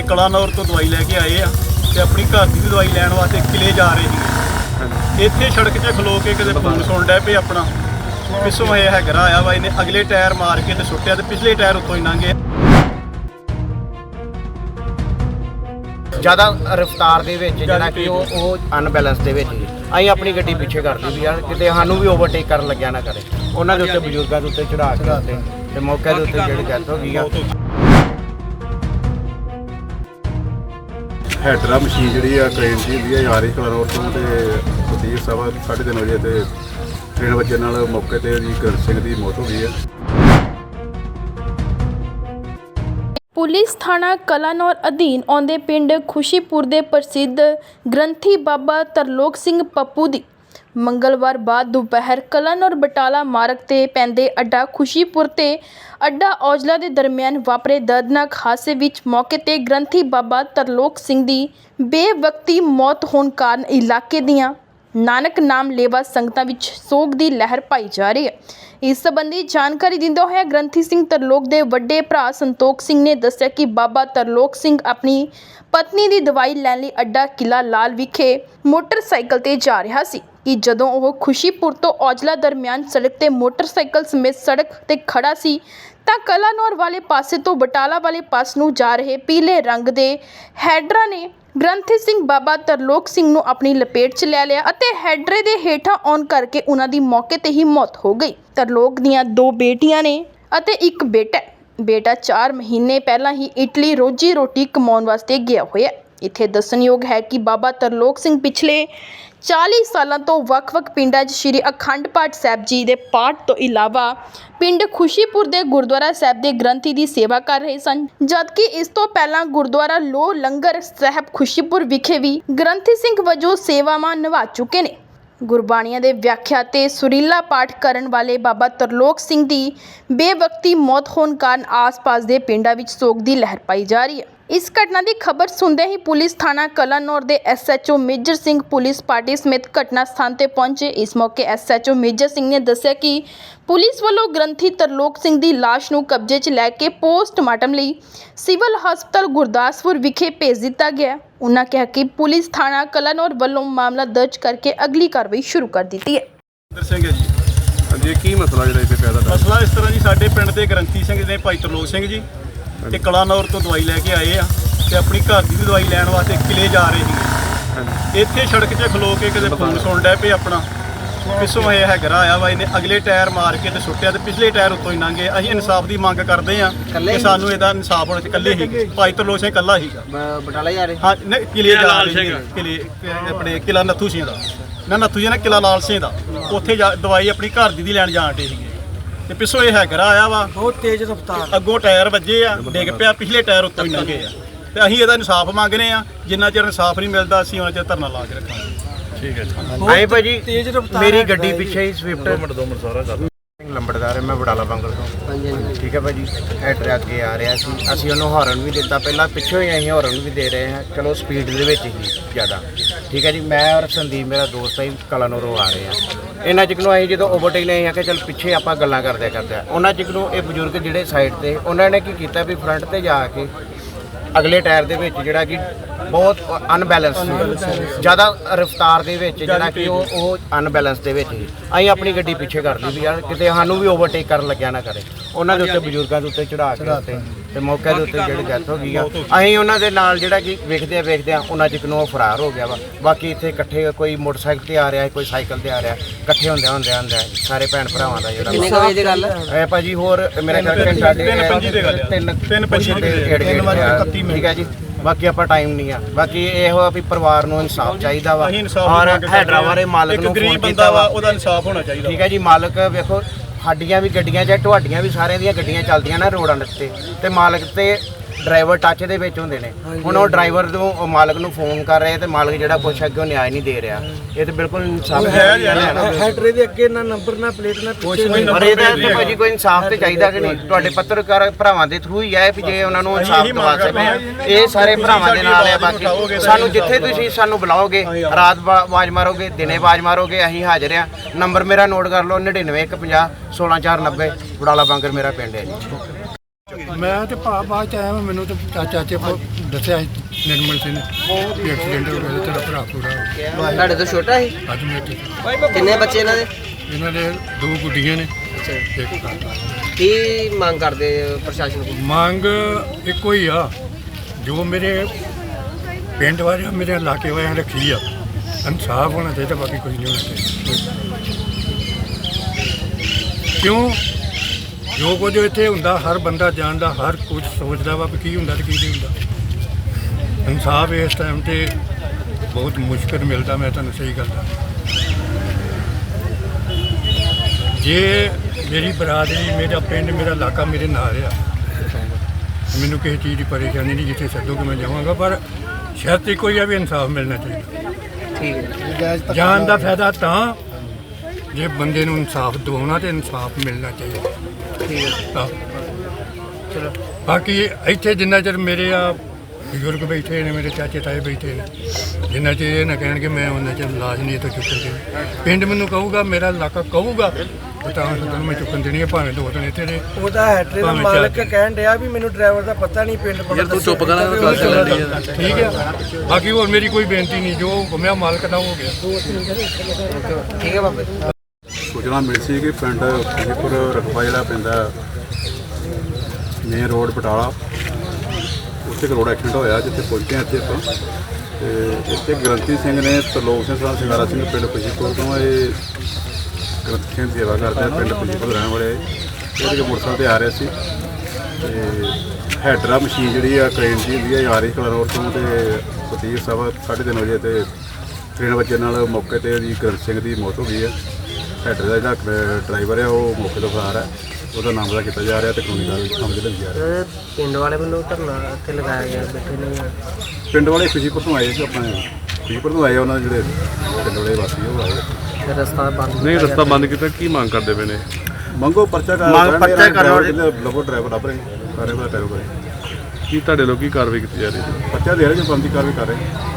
ਤੇ ਕਲਾਨੌਰ ਤੋਂ ਦਵਾਈ ਲੈ ਕੇ ਆਏ ਆ ਤੇ ਆਪਣੀ ਘਰ ਦੀ ਵੀ ਦਵਾਈ ਲੈਣ ਵਾਸਤੇ ਕਿਲੇ ਜਾ ਰਹੇ ਸੀ ਇੱਥੇ ਸੜਕ 'ਚ ਖਲੋ ਕੇ ਕਿਤੇ ਫੋਨ ਸੁਣ ਡਿਆ ਪਏ ਆਪਣਾ ਪਿੱਛੋਂ ਇਹ ਹੈਗਰਾ ਆਇਆ ਵਾ ਇਹਨੇ ਅਗਲੇ ਟਾਇਰ ਮਾਰ ਕੇ ਤੇ ਸੁੱਟਿਆ ਤੇ ਪਿਛਲੇ ਟਾਇਰ ਉੱਤੋਂ ਹੀ ਲੰਘੇ ਜ਼ਿਆਦਾ ਰਫਤਾਰ ਦੇ ਵਿੱਚ ਜਿਹੜਾ ਕਿ ਉਹ ਉਹ ਅਨਬੈਲੈਂਸ ਦੇ ਵਿੱਚ ਅਸੀਂ ਆਪਣੀ ਗੱਡੀ ਪਿੱਛੇ ਕਰ ਲਈ ਵੀ ਯਾਰ ਕਿਤੇ ਸਾਨੂੰ ਵੀ ਓਵਰਟੇਕ ਕਰਨ ਲੱਗਿਆ ਨਾ ਕਰੇ। ਉਹਨਾਂ ਦੇ ਉੱਤੇ ਬਜ਼ੁਰਗਾਂ ਦੇ ਉੱਤੇ ਚੜਾ ਕੇ ਤੇ ਮੌਕੇ ਦੇ ਉੱਤੇ ਜਿਹੜੀ ਡੈਥ ਹੋ ਗਈ ਆ। ਹੈਡਰਾ ਮਸ਼ੀਨ ਜਿਹੜੀ ਆ ਕ੍ਰੇਨ ਦੀ ਹੁੰਦੀ ਆ, ਯਾਰੀ ਕਲਰੋਰ ਤੋਂ ਤੇ ਸੁਦੀਰ ਸਭਾ 3:30 ਵਜੇ ਤੇ ਟ੍ਰੇਨ ਵੱਜਣ ਨਾਲ ਮੌਕੇ ਤੇ ਜੀ ਗਰ ਸਿੰਘ ਦੀ ਮੌਤ ਹੋ ਗਈ ਆ। ਪੁਲਿਸ ਥਾਣਾ ਕਲਾਨੌਰ ਅਧੀਨ ਆਉਂਦੇ ਪਿੰਡ ਖੁਸ਼ੀਪੁਰ ਦੇ ਪ੍ਰਸਿੱਧ ਗ੍ਰੰਥੀ ਬਾਬਾ ਤਰਲੋਕ ਸਿੰਘ ਪੱਪੂ ਦੀ ਮੰਗਲਵਾਰ ਬਾਅਦ ਦੁਪਹਿਰ ਕਲਾਨੌਰ ਬਟਾਲਾ ਮਾਰਗ ਤੇ ਪੈਂਦੇ ਅੱਡਾ ਖੁਸ਼ੀਪੁਰ ਤੇ ਅੱਡਾ ਔਜਲਾ ਦੇ ਦਰਮਿਆਨ ਵਾਪਰੇ ਦਰਦਨਾਕ ਹਾਦਸੇ ਵਿੱਚ ਮੌਕੇ ਤੇ ਗ੍ਰੰਥੀ ਬਾਬਾ ਤਰਲੋਕ ਸਿੰਘ ਦੀ ਬੇਵਕਤੀ ਮੌਤ ਹੋਣ ਕਾਰਨ ਇਲਾਕੇ ਦੀਆਂ ਨਾਨਕ ਨਾਮ ਲੇਵਾ ਸੰਗਤਾਂ ਵਿੱਚ ਸੋਗ ਦੀ ਲਹਿਰ ਪਾਈ ਜਾ ਰਹੀ ਹੈ। ਇਸ ਸੰਬੰਧੀ ਜਾਣਕਾਰੀ ਦਿੰਦੇ ਹੋਇਆ ਗ੍ਰੰਥੀ ਸਿੰਘ ਤਰਲੋਕ ਦੇ ਵੱਡੇ ਭਰਾ ਸੰਤੋਖ ਸਿੰਘ ਨੇ ਦੱਸਿਆ ਕਿ ਬਾਬਾ ਤਰਲੋਕ ਸਿੰਘ ਆਪਣੀ ਪਤਨੀ ਦੀ ਦਵਾਈ ਲੈਣ ਲਈ ਅੱਡਾ ਕਿਲਾ ਲਾਲ ਵਿਖੇ ਮੋਟਰਸਾਈਕਲ ਤੇ ਜਾ ਰਿਹਾ ਸੀ। ਕਿ ਜਦੋਂ ਉਹ ਖੁਸ਼ੀਪੁਰ ਤੋਂ ਔਜਲਾ ਦਰਮਿਆਨ ਸੜਕ ਤੇ ਮੋਟਰਸਾਈਕਲ ਸਮੇਤ ਸੜਕ ਤੇ ਖੜ੍ਹਾ ਸੀ, ਤਾਂ ਕਲਾਨੌਰ ਵਾਲੇ ਪਾਸੇ ਤੋਂ ਬਟਾਲਾ ਵਾਲੇ ਪਾਸ ਨੂੰ ਜਾ ਰਹੇ ਪੀਲੇ ਰੰਗ ਦੇ ਹੈਡਰਾ ਨੇ ਗ੍ਰੰਥੀ ਸਿੰਘ ਬਾਬਾ ਤਰਲੋਕ ਸਿੰਘ ਨੂੰ ਆਪਣੀ ਲਪੇਟ 'ਚ ਲੈ ਲਿਆ ਅਤੇ ਹੈਡਰੇ ਦੇ ਹੇਠਾਂ ਆਉਣ ਕਰਕੇ ਉਹਨਾਂ ਦੀ ਮੌਕੇ ਤੇ ਹੀ ਮੌਤ ਹੋ ਗਈ। ਤਰਲੋਕ ਦੀਆਂ ਦੋ ਬੇਟੀਆਂ ਨੇ ਅਤੇ ਇੱਕ ਬੇਟਾ ਬੇਟਾ 4 ਮਹੀਨੇ ਪਹਿਲਾਂ ਹੀ ਇਟਲੀ ਰੋਜੀ ਰੋਟੀ ਕਮਾਉਣ ਵਾਸਤੇ ਗਿਆ ਹੋਇਆ ਇੱਥੇ ਦੱਸਣਯੋਗ ਹੈ ਕਿ ਬਾਬਾ ਤਰਲੋਕ ਸਿੰਘ ਪਿਛਲੇ 40 ਸਾਲਾਂ ਤੋਂ ਵੱਖ-ਵੱਖ ਪਿੰਡਾਂ 'ਚ ਸ੍ਰੀ ਅਖੰਡ ਪਾਠ ਸਾਹਿਬ ਜੀ ਦੇ ਪਾਠ ਤੋਂ ਇਲਾਵਾ ਪਿੰਡ ਖੁਸ਼ੀਪੁਰ ਦੇ ਗੁਰਦੁਆਰਾ ਸਾਹਿਬ ਦੇ ਗ੍ਰੰਥੀ ਦੀ ਸੇਵਾ ਕਰ ਰਹੇ ਸਨ। ਜਦਕਿ ਇਸ ਤੋਂ ਪਹਿਲਾਂ ਗੁਰਦੁਆਰਾ ਲੋ ਲੰਗਰ ਸਾਹਿਬ ਖੁਸ਼ੀਪੁਰ ਵਿਖੇ ਵੀ ਗ੍ਰੰਥੀ ਸਿੰਘ ਵਜੋਂ ਸੇਵਾਵਾਂ ਨਿਭਾ ਚੁੱਕੇ ਨੇ। ਗੁਰਬਾਣੀਆਂ ਦੇ ਵਿਆਖਿਆ ਤੇ ਸੁਰੀਲਾ ਪਾਠ ਕਰਨ ਵਾਲੇ ਬਾਬਾ ਤਰਲੋਕ ਸਿੰਘ ਦੀ ਬੇਵਕਤੀ ਮੌਤ ਹੋਣ ਕਾਰਨ ਆਸ-ਪਾਸ ਦੇ ਪਿੰਡਾਂ ਵਿੱਚ ਸੋਗ ਦੀ ਲਹਿਰ ਪਾਈ ਜਾ ਰਹੀ ਹੈ। ਇਸ ਘਟਨਾ ਦੀ ਖਬਰ ਸੁਣਦੇ ਹੀ ਪੁਲਿਸ ਥਾਣਾ ਕਲਾਨੌਰ ਦੇ SHO Major Singh police party ਸਮੇਤ ਘਟਨਾ ਸਥਾਨ ਤੇ ਪਹੁੰਚੇ। ਇਸ ਮੌਕੇ ਐਸਐਚਓ ਮੇਜਰ ਸਿੰਘ ਨੇ ਦੱਸਿਆ ਕਿ ਪੁਲਿਸ ਵੱਲੋਂ ਗ੍ਰੰਥੀ ਤਰਲੋਕ ਸਿੰਘ ਦੀ ਲਾਸ਼ ਨੂੰ ਕਬਜ਼ੇ 'ਚ ਲੈ ਕੇ ਪੋਸਟਮਾਰਟਮ ਲਈ ਸਿਵਲ ਹਸਪਤਾਲ ਗੁਰਦਾਸਪੁਰ ਵਿਖੇ ਭੇਜ ਦਿੱਤਾ ਗਿਆ। ਉਨ੍ਹਾਂ ਕਿਹਾ ਕਿ ਪੁਲਿਸ ਥਾਣਾ ਕਲਾਨੌਰ ਵੱਲੋਂ ਮਾਮਲਾ ਦਰਜ ਕਰਕੇ ਅਗਲੀ ਕਾਰਵਾਈ ਸ਼ੁਰੂ ਕਰ ਦਿੱਤੀ ਹੈ। ਇੰਦਰ ਸਿੰਘ ਹੈ ਜੀ। ਹਾਂਜੀ ਇਹ ਕੀ ਮਸਲਾ ਜਿਹੜਾ ਇੱਥੇ ਪੈਦਾ ਹੋਇਆ? ਮਸਲਾ ਇਸ ਤਰ੍ਹਾਂ ਜੀ ਸਾਡੇ ਪਿੰਡ ਦੇ ਗ੍ਰੰਥੀ ਸਿੰਘ ਨੇ ਭਾਈ ਤਰਲੋਕ ਸਿੰਘ ਜੀ। ਤੇ ਕਲਾਨੌਰ ਤੋਂ ਦਵਾਈ ਲੈ ਕੇ ਆਏ ਆ ਤੇ ਆਪਣੀ ਘਰ ਦੀ ਵੀ ਦਵਾਈ ਲੈਣ ਵਾਸਤੇ ਕਿਲੇ ਜਾ ਰਹੇ ਸੀ ਇੱਥੇ ਸੜਕ 'ਚ ਖਲੋ ਕੇ ਕਿਤੇ ਫੋਨ ਸੁਣ ਡਿਆ ਪਏ ਆਪਣਾ। ਪਿੱਛੋਂ ਇਹ ਹੈਗਰਾ ਆਇਆ ਵਾ ਇਹਨੇ ਅਗਲੇ ਟਾਇਰ ਮਾਰ ਕੇ ਤੇ ਸੁੱਟਿਆ ਤੇ ਪਿਛਲੇ ਟਾਇਰ ਉੱਤੋਂ ਹੀ ਲੰਘੇ ਅਸੀਂ ਇਨਸਾਫ ਦੀ ਮੰਗ ਕਰਦੇ ਆ ਕਿ ਸਾਨੂੰ ਇਹਦਾ ਇਨਸਾਫ ਹੋਣਾ ਚਾਹੀਦਾ। ਇਕੱਲੇ ਹੀ? ਭਾਈ ਤਰਲੋਕ ਸਿੰਘ ਇਕੱਲਾ ਹੀਗਾ ਬਟਾਲਾ ਜਾ ਰਹੇ? ਹਾਂ ਨਹੀਂ, ਕਿਲੇ ਜਾ ਰਹੇ ਕਿਲੇ ਆਪਣੇ ਕਿਲਾ ਨੱਥੂ ਸਿੰਘ ਦਾ। ਨਾ ਨੱਥੂ ਜੀ ਨਾ ਕਿਲਾ ਲਾਲ ਸਿੰਘ ਦਾ। ਉੱਥੇ ਜਾ- ਦਵਾਈ ਆਪਣੀ ਘਰ ਦੀ ਦੀ ਲੈਣ ਜਾਣ ਡੇ ਸੀਗੇ। ਤੇ ਪਿੱਛੋਂ ਇਹ ਹੈਗਰਾ ਆਇਆ ਵਾ। ਬਹੁਤ ਤੇਜ਼ ਰਫ਼ਤਾਰ। ਅੱਗੋਂ ਟਾਇਰ ਵੱਜੇ ਆ ਡਿੱਗ ਪਿਆ ਪਿਛਲੇ ਟਾਇਰ ਉੱਤੋਂ ਹੀ ਲੰਘੇ ਆ। ਤੇ ਅਸੀਂ ਇਹਦਾ ਇਨਸਾਫ ਮੰਗਨੇ ਆ ਜਿੰਨਾ ਚਿਰ ਇਨਸਾਫ ਨਹੀਂ ਮਿਲਦਾ ਅਸੀਂ ਉਹਨਾਂ ਚਿਰ ਧਰਨਾ ਲਾ ਕੇ ਰੱਖਾਂਗੇ। ਆਏ ਭਾਜੀ ਤੇਜ਼ ਰਫ਼ਤਾਰ ਮੇਰੀ ਹੈ ਗੱਡੀ ਪਿੱਛੇ ਹੀ ਸਵਿਫਟ ਮਿੰਟ ਦੋ ਮਿੰਟ ਸਾਰਾ ਕਰ ਲੰਬੜਦਾਰ ਹੈ ਮੈਂ ਬਟਾਲਾ ਬੰਗਲ ਤੋਂ। ਠੀਕ ਹੈ ਭਾਜੀ ਹੈਡਰ ਅੱਗੇ ਆ ਰਿਹਾ ਸੀ। ਅਸੀਂ ਉਹਨੂੰ ਹਾਰਨ ਵੀ ਦਿੱਤਾ। ਪਹਿਲਾਂ ਪਿੱਛੋਂ ਹੀ ਅਸੀਂ ਹਾਰਨ ਵੀ ਦੇ ਰਹੇ ਹਾਂ। ਚਲੋ ਸਪੀਡ ਦੇ ਵਿੱਚ ਹੀ ਜ਼ਿਆਦਾ। ਠੀਕ ਹੈ ਜੀ ਮੈਂ ਔਰ ਸੰਦੀਪ ਮੇਰਾ ਦੋਸਤ ਹੈ ਕਲਾਨੋਰੋਂ ਆ ਰਹੇ ਹਾਂ। ਇਹਨਾਂ ਚਿਕ ਨੂੰ ਅਸੀਂ ਜਦੋਂ ਓਵਰਟੇਕ ਲਈ ਆ ਕਿ ਚਲ ਪਿੱਛੇ ਆਪਾਂ ਗੱਲਾਂ ਕਰਦੇ ਕਰਦੇ ਉਹਨਾਂ ਚਿਕ ਨੂੰ ਇਹ ਬਜ਼ੁਰਗ ਜਿਹੜੇ ਸਾਈਡ ਤੇ, ਉਹਨਾਂ ਨੇ ਕੀ ਕੀਤਾ ਵੀ ਫਰੰਟ ਤੇ ਜਾ ਕੇ ਅਗਲੇ ਟਾਇਰ ਦੇ ਵਿੱਚ ਜਿਹੜਾ ਕਿ ਬਹੁਤ ਅਨਬੈਲੈਂਸ ਜ਼ਿਆਦਾ ਰਫਤਾਰ ਦੇ ਵਿੱਚ ਜਿਹੜਾ ਕਿ ਉਹ ਉਹ ਅਨਬੈਲੈਂਸ ਦੇ ਵਿੱਚ ਸੀ। ਅਸੀਂ ਆਪਣੀ ਗੱਡੀ ਪਿੱਛੇ ਕਰ ਲਈ ਵੀ ਯਾਰ, ਕਿਤੇ ਸਾਨੂੰ ਵੀ ਓਵਰਟੇਕ ਕਰਨ ਲੱਗਿਆ ਨਾ ਕਰੇ। ਉਹਨਾਂ ਦੇ ਉੱਤੇ ਬਜ਼ੁਰਗਾਂ ਦੇ ਉੱਤੇ ਚੜਾ ਕੇ ਉੱਤੇ ਤੇ ਮੌਕੇ ਦੇ ਉੱਤੇ ਜਿਹੜੀ ਡੈਥ ਹੋ ਗਈ ਆ। ਅਸੀਂ ਉਹਨਾਂ ਦੇ ਨਾਲ ਜਿਹੜਾ ਕਿ ਵੇਖਦੇ ਆ ਵੇਖਦੇ ਆ ਉਹਨਾਂ ਚਿਕ ਨੂੰ ਫਰਾਰ ਹੋ ਗਿਆ ਵਾ। ਬਾਕੀ ਇੱਥੇ ਇਕੱਠੇ ਕੋਈ ਮੋਟਰਸਾਈਕਲ ਤੇ ਆ ਰਿਹਾ ਕੋਈ ਸਾਈਕਲ ਤੇ ਆ ਰਿਹਾ ਇਕੱਠੇ ਹੁੰਦੇ ਹੁੰਦੇ ਹੁੰਦੇ ਸਾਰੇ ਭੈਣ ਭਰਾਵਾਂ ਦਾ ਜਿਹੜਾ ਕਿੰਨੇ ਵਜੇ ਦੀ ਗੱਲ ਹੈ ਭਾਜੀ ਹੋਰ ਮੇਰਾ ਖਿਆਲ ਘੰਟਾ ਤਿੰਨ ਪੰਜੀ ਦੀ ਗੱਲ ਆ। ਤਿੰਨ ਤਿੰਨ ਪੰਜੀ ਦੀ। ਇਕੱਤੀ ਮਿੰਟ। ਠੀਕ ਹੈ ਜੀ। ਬਾਕੀ ਆਪਾਂ ਟਾਈਮ ਨਹੀਂ ਆ। ਬਾਕੀ ਇਹੋ ਆ ਵੀ ਪਰਿਵਾਰ ਨੂੰ ਇਨਸਾਫ ਚਾਹੀਦਾ ਵਾ। ਔਰ ਦੀ ਹੈਦਰਾਬਾਦ ਮਾਲਕ ਇੱਕ ਨੂੰ ਗਰੀਬ ਫੋਨ ਬੰਦਾ ਕੀਤਾ ਵਾ ਵਾ। ਉਹਦਾ ਇਨਸਾਫ ਹੋਣਾ ਚਾਹੀਦਾ ਠੀਕ ਹੈ ਜੀ ਮਾਲਕ ਵੇਖੋ ਸਾਡੀਆਂ ਵੀ, ਗੱਡੀਆਂ ਜਾਂ ਤੁਹਾਡੀਆਂ ਵੀ ਸਾਰਿਆਂ ਦੀਆਂ ਗੱਡੀਆਂ ਚੱਲਦੀਆਂ ਨਾ ਰੋਡਾਂ ਦੇ ਉੱਤੇ। ਤੇ ਮਾਲਕ ਤੇ ਡਰਾਈਵਰ ਟੱਚ ਦੇ ਵਿੱਚ ਹੁੰਦੇ ਨੇ। ਹੁਣ ਉਹ ਡਰਾਈਵਰ ਨੂੰ ਉਹ ਮਾਲਕ ਨੂੰ ਫੋਨ ਕਰ ਰਹੇ ਤੇ ਮਾਲਕ ਜਿਹੜਾ ਕੁਛ ਅੱਗੇ ਉਹ ਨਿਆਂ ਨਹੀਂ ਦੇ ਰਿਹਾ। ਇਹ ਤੇ ਬਿਲਕੁਲ ਇਨਸਾਫ ਹੈ ਯਾਰ। ਹੈਡਰੇ ਦੇ ਅੱਗੇ ਨਾ ਨੰਬਰ ਨਾ ਪਲੇਟ ਨਾ ਪਿੱਛੇ ਨਹੀਂ। ਪਰ ਇਹਦਾ ਤੇ ਭਾਜੀ ਕੋਈ ਇਨਸਾਫ ਤੇ ਚਾਹੀਦਾ ਕਿ ਨਹੀਂ? ਤੁਹਾਡੇ ਪੱਤਰਕਾਰ ਭਰਾਵਾਂ ਦੇ ਥਰੂ ਹੀ ਆਏ ਵੀ ਜੇ ਉਹਨਾਂ ਨੂੰ ਇਨਸਾਫ ਇਹੀ ਦਵਾ ਮੰਗ ਕਰਦੇ ਹਾਂ। ਸਕੇ ਇਹ ਸਾਰੇ ਭਰਾਵਾਂ ਦੇ ਨਾਲ ਆ ਬਾਕੀ ਸਾਨੂੰ ਜਿੱਥੇ ਤੁਸੀਂ ਸਾਨੂੰ ਬੁਲਾਓਗੇ ਰਾਤ ਆਵਾਜ਼ ਮਾਰੋਗੇ ਦਿਨੇ ਆਵਾਜ਼ ਮਾਰੋਗੇ ਅਸੀਂ ਹਾਜ਼ਰ ਆ ਨੰਬਰ ਮੇਰਾ ਨੋਟ ਕਰ ਲਓ 9950 16490 ਬੜਾਲਾ ਬਾਂਗਰ ਮੇਰਾ ਪਿੰਡ ਹੈ ਜੀ। ਮੈਂ ਤੇ ਭਾ ਬਾਅਦ ਚ ਆਇਆ ਵਾਂ, ਮੈਨੂੰ ਤੇ ਚਾ- ਚਾਚੇ ਕੋ ਦੱਸਿਆ ਸੀ ਨਿਰਮਲ ਸਿੰਘ ਵੀ ਐਕਸੀਡੈਂਟ ਹੋ ਗਿਆ ਤੇ ਤੇਰਾ ਭਰਾ ਪੂਰਾ ਹੋ ਗਿਆ। ਤੁਹਾਡੇ ਤੋਂ ਛੋਟਾ ਸੀ? ਅੱਜ ਮੇਰੇ ਤੇ ਕਿੰਨੇ ਬੱਚੇ ਇਹਨਾਂ ਦੇ? ਇਹਨਾਂ ਦੇ ਦੋ ਗੁੱਡੀਆਂ ਨੇ ਅੱਛਾ। ਤੇ ਇੱਕ ਕਾਕਾ। ਕੀ ਮੰਗ ਕਰਦੇ ਪ੍ਰਸ਼ਾਸਨ ਕੋਲ? ਮੰਗ ਇੱਕੋ ਹੀ ਆ ਜੋ ਮੇਰੇ ਪਿੰਡ ਵਾਲਿਆਂ ਮੇਰੇ ਇਲਾਕੇ ਵਾਲਿਆਂ ਰੱਖੀ ਆ ਇਨਸਾਫ ਹੋਣਾ ਚਾਹੀਦਾ ਬਾਕੀ ਕੁਝ ਨਹੀਂ ਹੋਣਾ ਚਾਹੀਦਾ। ਕਿਉਂ? ਜੋ ਕੁਝ ਇੱਥੇ ਹੁੰਦਾ ਹਰ ਬੰਦਾ ਜਾਣਦਾ ਹਰ ਕੁਝ ਸੋਚਦਾ ਵਾ ਵੀ ਕੀ ਹੁੰਦਾ ਤੇ ਕੀ ਨਹੀਂ ਹੁੰਦਾ। ਇਨਸਾਫ ਇਸ ਟਾਈਮ ਤੇ ਬਹੁਤ ਮੁਸ਼ਕਲ ਮਿਲਦਾ ਮੈਂ ਤੁਹਾਨੂੰ ਸਹੀ ਗੱਲ ਦੱਸਾਂ। ਜੇ ਮੇਰੀ ਬਰਾਦਰੀ ਮੇਰਾ ਪਿੰਡ ਮੇਰਾ ਇਲਾਕਾ ਮੇਰੇ ਨਾਲ ਆ ਮੈਨੂੰ ਕਿਸੇ ਚੀਜ਼ ਦੀ ਪਰੇਸ਼ਾਨੀ ਨਹੀਂ ਜਿੱਥੇ ਸੱਦੋਗੇ ਮੈਂ ਜਾਵਾਂਗਾ ਪਰ ਸ਼ਰਤ ਇੱਕੋ ਹੀ ਆ ਵੀ ਇਨਸਾਫ ਮਿਲਣਾ ਚਾਹੀਦਾ। ਠੀਕ ਹੈ। ਜਾਨ ਦਾ ਫਾਇਦਾ ਤਾਂ ਜੇ ਬੰਦੇ ਨੂੰ ਇਨਸਾਫ ਦਿਵਾਉਣਾ ਤੇ ਇਨਸਾਫ ਮਿਲਣਾ ਚਾਹੀਦਾ। ਠੀਕ ਹੈ। ਆਹ। ਬਾਕੀ ਇੱਥੇ ਜਿੰਨਾ ਚਿਰ ਮੇਰੇ ਆ ਬਜ਼ੁਰਗ ਬੈਠੇ ਨੇ ਮੇਰੇ ਚਾਚੇ ਤਾਏ ਬੈਠੇ ਨੇ ਜਿੰਨਾ ਚਿਰ ਇਹ ਨਾ ਕਹਿਣਗੇ ਮੈਂ ਉਹਨਾਂ ਚਿਰ ਲਾਸ਼ ਨਹੀਂ ਇੱਥੋਂ ਚੁੱਕਣ ਦੇਣੀ ਪਿੰਡ ਮੈਨੂੰ ਕਹੂਗਾ ਮੇਰਾ ਇਲਾਕਾ ਕਹੂਗਾ ਤੇ ਤਾਂ ਤੁਹਾਨੂੰ ਮੈਂ ਚੁੱਕਣ ਦੇਣੀ ਹੈ ਭਾਵੇਂ ਦੋ ਦਿਨ ਇੱਥੇ ਨੇ ਉਹਦਾ ਹੈਟਰੇ ਦਾ ਭਾਵੇਂ ਮਾਲਕ। ਕਹਿਣ ਡਿਆ ਵੀ ਮੈਨੂੰ ਡਰਾਈਵਰ ਦਾ ਪਤਾ ਨਹੀਂ ਪਿੰਡ ਪਤਾ ਤੂੰ ਚੁੱਪ ਕਰਾਂ, ਦੱਸਿਆ ਗੱਲ ਚੱਲਣ ਡਈ ਆ। ਠੀਕ ਹੈ। ਬਾਕੀ ਹੋਰ ਮੇਰੀ ਕੋਈ ਬੇਨਤੀ ਨਹੀਂ ਜੋ ਗੁੰਮਿਆ ਮਾਲਕ ਦਾ ਹੋ ਗਿਆ। ਠੀਕ ਹੈ ਬਾਬੇ। ਸੂਚਨਾ ਮਿਲੀ ਸੀ ਕਿ ਪਿੰਡ ਖੁਸ਼ੀਪੁਰ ਰਕਬਾ ਜਿਹੜਾ ਪੈਂਦਾ ਮੇਨ ਰੋਡ ਬਟਾਲਾ। ਉੱਥੇ ਇੱਕ ਰੋਡ ਐਕਸੀਡੈਂਟ ਹੋਇਆ ਜਿੱਥੇ ਪਹੁੰਚੇ ਹਾਂ ਇੱਥੇ ਆਪਾਂ। ਤੇ ਇੱਥੇ ਗ੍ਰੰਥੀ ਸਿੰਘ ਨੇ, ਤਰਲੋਕ ਸਿੰਘ ਸਾਹਿਬ ਸਿੰਘਾਰਾ ਸਿੰਘ ਪਿੰਡ ਖੁਸ਼ੀਪੁਰ ਤੋਂ ਇਹ ਗ੍ਰੰਥੀ ਸਿੰਘ ਦੀ ਸੇਵਾ ਕਰਦੇ ਆ, ਪਿੰਡ ਖੁਸ਼ੀਪੁਰ ਰਹਿਣ ਵਾਲੇ। ਉਹਦੇ ਜਿਹੜੇ ਮੋਟਰਸਾਈਕਲ ਤੇ ਆ ਰਿਹਾ ਸੀ। ਤੇ ਹੈਡਰਾ ਮਸ਼ੀਨ ਜਿਹੜੀ ਆ ਕ੍ਰੇਨ ਦੀ ਹੁੰਦੀ ਆ, ਇਹ ਕਲਰ ਰੋਡ ਤੋਂ ਤੇ ਸਤੀਰ ਸਭਾ 3:30 ਵਜੇ ਤੇ ਟ੍ਰੇਨ ਵੱਜਣ ਨਾਲ ਮੌਕੇ ਤੇ ਜੀ ਗ੍ਰੰਥ ਸਿੰਘ ਦੀ ਮੌਤ ਹੋ ਗਈ ਹੈ ਹੈਡਰ ਦਾ ਜਿਹੜਾ ਡਰਾਈਵਰ ਹੈ ਉਹ ਮੌਕੇ ਤੋਂ ਫਰਾਰ ਹੈ ਉਹਦਾ ਨਾਮ ਦਾ ਕੀਤਾ ਜਾ ਰਿਹਾ ਤੇ ਕਾਨੂੰਨੀ ਕਾਰਵਾਈ ਸਮਝ ਲਈ ਜਾ ਰਹੀ ਹੈ। ਪਿੰਡ ਵਾਲੇ ਵੱਲੋਂ ਧਰਨਾ ਇੱਥੇ ਲਗਾਇਆ ਗਿਆ ਬੈਠੇ ਨੇ। ਪਿੰਡ ਵਾਲੇ ਖੁਸ਼ੀਪੁਰ ਤੋਂ ਆਏ ਸੀ ਆਪਣੇ। ਖੁਸ਼ੀਪੁਰ ਤੋਂ ਆਏ ਉਹਨਾਂ ਦੇ ਜਿਹੜੇ ਪਿੰਡ ਵਾਲੇ ਵਾਸੀ ਉਹ ਆਏ ਤੇ ਰਸਤਾ ਬੰਦ ਨਹੀਂ ਰਸਤਾ ਬੰਦ ਕੀਤਾ ਕੀ ਮੰਗ ਕਰਦੇ ਪਏ ਨੇ? ਮੰਗੋ ਪਰਚਾ ਕਰ ਮੰਗ ਪਰਚਾ ਕਰਵਾਉਣ ਲਵੋ ਡਰਾਈਵਰ ਲੱਭ ਰਹੇ ਸਾਰੇ ਦਾ ਟੈਰੋ ਕਰੇ ਕੀ ਤੁਹਾਡੇ ਲੋਕ ਕੀ ਕਾਰਵਾਈ ਕੀਤੀ ਜਾ ਰਹੀ ਹੈ? ਪਰਚਾ ਦੇ ਰਹੇ ਜੋ ਬੰਦੀ ਕਾਰਵਾਈ ਕਰ ਰਹੇ।